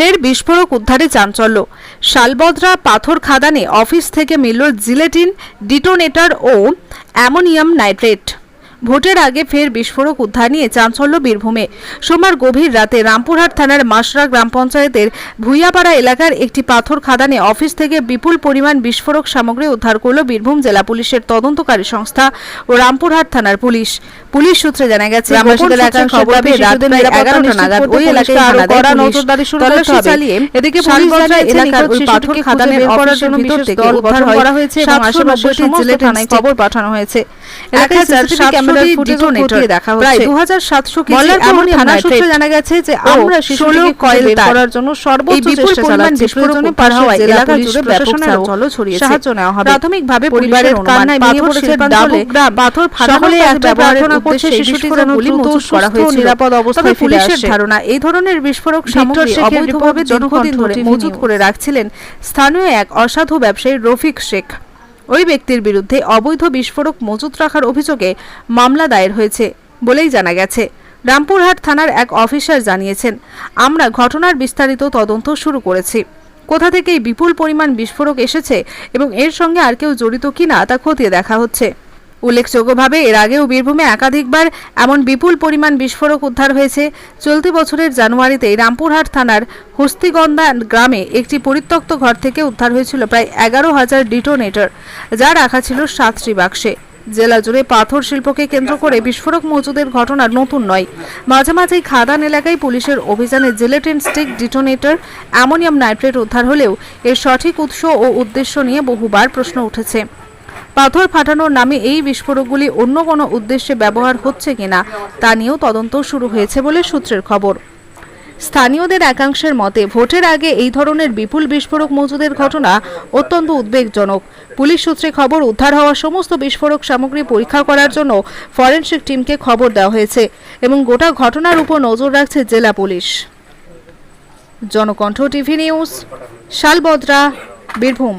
ফের বিস্ফোরক উদ্ধারে চাঞ্চল্য। শালবদরা পাথর খাদানে অফিস থেকে মিলল জিলেটিন, ডিটোনেটর ও অ্যামোনিয়াম নাইট্রেট। ভোটের আগে ফের বিস্ফোরক উদ্ধার নিয়ে চাঞ্চল্য বীরভূমে। সোমবার গভীর রাতে রামপুরহাট থানার মাসরা গ্রাম পঞ্চায়েতের ভুইয়াপাড়া এলাকার একটি পাথর খাদানে অফিস থেকে বিপুল পরিমাণ বিস্ফোরক সামগ্রী উদ্ধার করল বীরভূম জেলা পুলিশের তদন্তকারী সংস্থা ও রামপুরহাট থানার পুলিশ। পুলিশ সূত্রে জানা গেছে গ্রামবাসীদের গোপন সূত্রে একাংশের খবর দাবি পেয়ে রাত প্রায় 2700 কেজি মল্লারপুর থানা সূত্রে জানা গেছে যে আমরা শিশুটিকে কয়েল খুঁজে বের তার। করার জন্য সর্বোচ্চ চেষ্টা চালাচ্ছি। প্রয়োজনে উদ্ধার এলাকা জুড়ে ব্যাপক চাঞ্চল্য ছড়িয়েছে। সাহায্য নেওয়া হবে। প্রাথমিকভাবে পরিবারের কান্নায় ভেঙে পড়েছে ডাবুক গ্রাম। পাথর ফাটানোর একটা প্রার্থনা করছে শিশুটি যেন দ্রুত করা সুস্থ, নিরাপদ অবস্থায় পুলিশের ধারণা এই ধরনের বিস্ফোরক সামগ্রী অবৈধভাবে দীর্ঘদিন ধরে মজুত করে রাখছিলেন। স্থানীয় এক অসাধু ব্যবসায়ী রফিক শেখ। ওই ব্যক্তির বিরুদ্ধে অবৈধ বিস্ফোরক মজুত রাখার অভিযোগে মামলা দায়ের হয়েছে বলেই জানা গেছে। রামপুরহাট থানার এক অফিসার জানিয়েছেন, আমরা ঘটনার বিস্তারিত তদন্ত শুরু করেছি। কোথা থেকে বিপুল পরিমাণ বিস্ফোরক এসেছে এবং এর সঙ্গে আর কেউ জড়িত কিনা তা খতিয়ে দেখা হচ্ছে। উল্লেখযোগ্যভাবে, এর আগেও বীরভূমে একাধিকবার এমন বিপুল পরিমাণ বিস্ফোরক উদ্ধার হয়েছে। চলতি বছরের জানুয়ারিতেই রামপুরহাট থানার হস্তিগন্ধা গ্রামে একটি পরিত্যক্ত ঘর থেকে উদ্ধার হয়েছিল প্রায় এগারো হাজার ডিটোনেটর, যা রাখা ছিল সাতটি বাক্সে। জেলা জুড়ে পাথর শিল্পকে কেন্দ্র করে বিস্ফোরক মজুদের ঘটনা নতুন নয়। মাঝে মাঝেই খাদান এলাকায় পুলিশের অভিযানে gelatin stick detonator, ammonium nitrate উদ্ধার হলেও এর সঠিক উৎস ও উদ্দেশ্য নিয়ে বহুবার প্রশ্ন উঠেছে। পাথর ফাটানোর নামে এই বিস্ফোরকগুলি অন্য কোনো উদ্দেশ্যে ব্যবহার হচ্ছে কিনা তা নিয়েও তদন্ত শুরু হয়েছে বলে সূত্রের খবর। স্থানীয়দের একাংশের মতে, ভোটের আগে এই ধরনের বিপুল বিস্ফোরক মজুদের ঘটনা অত্যন্ত উদ্বেগজনক। পুলিশ সূত্রে খবর, উদ্ধার হওয়া সমস্ত বিস্ফোরক সামগ্রী পরীক্ষা করার জন্য ফরেনসিক টিমকে খবর দেওয়া হয়েছে এবং গোটা ঘটনার উপর নজর রাখছে জেলা police. Janakantha TV news, Shalbadra, Birbhum.